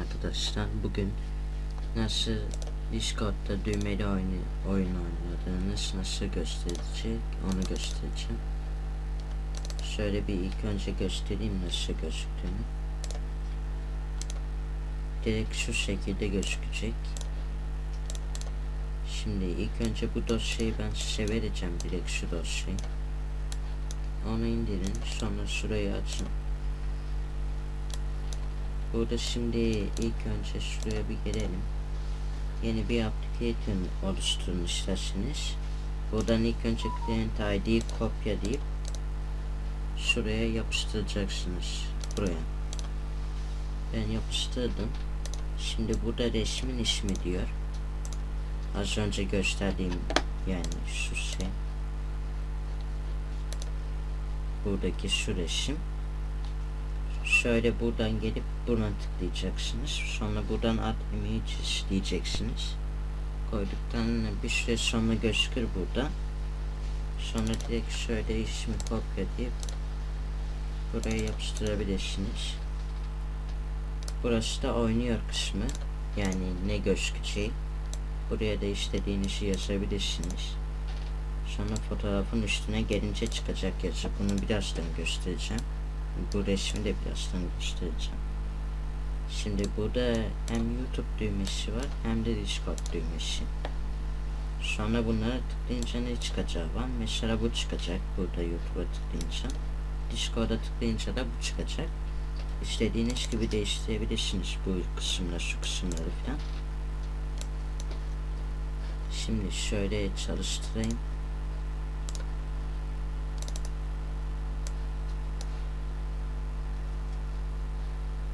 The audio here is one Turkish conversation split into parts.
arkadaşlar. Bugün nasıl Discord'da düğmeli oyunu, oyun oynadığınız nasıl gösterecek onu göstereceğim. Şöyle bir ilk önce göstereyim nasıl gözüktüğünü. Direkt şu şekilde gözükecek. Şimdi ilk önce bu dosyayı ben size vereceğim direkt şu dosyayı. Onu indirin sonra şurayı açın. Burada şimdi ilk önce şuraya bir gelelim. Yeni bir application oluşturun isterseniz. Buradan ilk önce client ID'yi kopya deyip şuraya yapıştıracaksınız. Buraya. Ben yapıştırdım. Şimdi burada resmin ismi diyor. Az önce gösterdiğim yani şu şey. Buradaki şu resim şöyle buradan gelip buna tıklayacaksınız. Sonra buradan add images diyeceksiniz. Koyduktan bir süre sonra gözükür burada. Sonra direkt şöyle ismi kopyalayıp buraya yapıştırabilirsiniz. Burası da oynuyor kısmı. Yani ne gözükeceği. Buraya da istediğinizi yazabilirsiniz. Sonra fotoğrafın üstüne gelince çıkacak yazı. Bunu birazdan göstereceğim. Bu resmi de birazdan göstereceğim. Şimdi burada hem YouTube düğmesi var hem de Discord düğmesi. Sonra bunlara tıklayınca ne çıkacağı var? Mesela bu çıkacak burada YouTube'a tıklayınca. Discord'a tıklayınca da bu çıkacak. İstediğiniz gibi değiştirebilirsiniz bu kısımlar, şu kısımları falan. Şimdi şöyle çalıştırayım.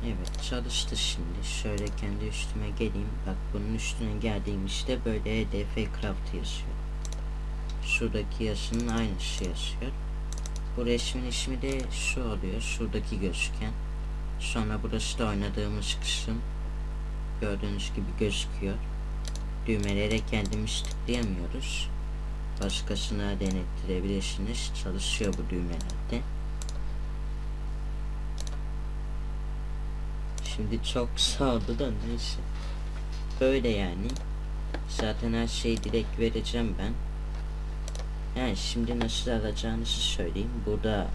Evet çalıştı şimdi. Şöyle kendi üstüme geleyim. Bak bunun üstüne geldiğim işte böyle EDF Craft yazıyor. Şuradaki yazının aynısı yazıyor. Bu resmin ismi de şu oluyor. Şuradaki gözüken. Sonra burası da oynadığımız kısım. Gördüğünüz gibi gözüküyor. Düğmelere kendimiz tıklayamıyoruz. Başkasına denettirebilirsiniz. Çalışıyor bu düğmelerde. Şimdi çok sağdı da neyse. Böyle yani. Zaten her şeyi direkt vereceğim ben. Yani şimdi nasıl alacağınızı söyleyeyim. Burada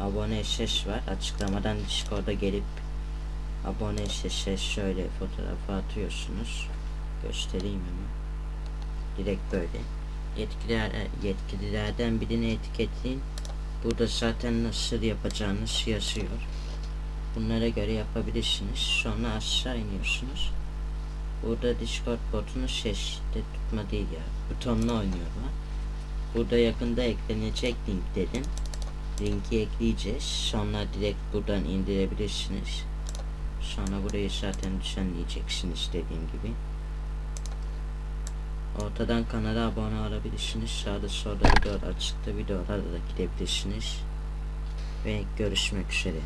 abone ses var. Açıklamadan Discord'a gelip abone sese şöyle fotoğrafı atıyorsunuz. Göstereyim hemen. Direkt böyle. Yetkililer, yetkililerden birini etiketleyin. Burada zaten nasıl yapacağınız yazıyor. Bunlara göre yapabilirsiniz. Sonra aşağı iniyorsunuz. Burada Discord botunu sesli tutma değil ya. Butonla oynuyorlar. Burada yakında eklenecek link dedim. Linki ekleyeceğiz. Sonra direkt buradan indirebilirsiniz. Sonra burayı zaten düzenleyeceksiniz dediğim gibi. Ortadan kanala abone olabilirsiniz. Sağda solda videolar çıktı. Videolara da gidebilirsiniz. Ve görüşmek üzere.